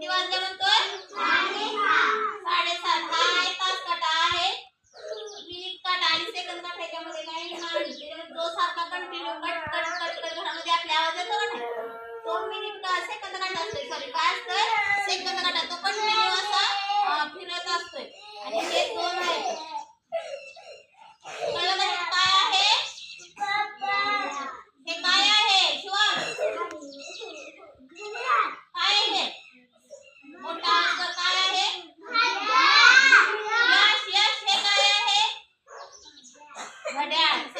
किती वाजले म्हणतोय? साडेसात. हा आहे तास काटा आहे? मिनिट काटा आणि सेकंद काटा याच्यामध्ये काही जो सारखा continue cut cut cut cut घरामध्ये आपल्या आवाज येतो तो मिनिट का? सेकंद काटा असतोय. सॉरी काय असतोय? her dad.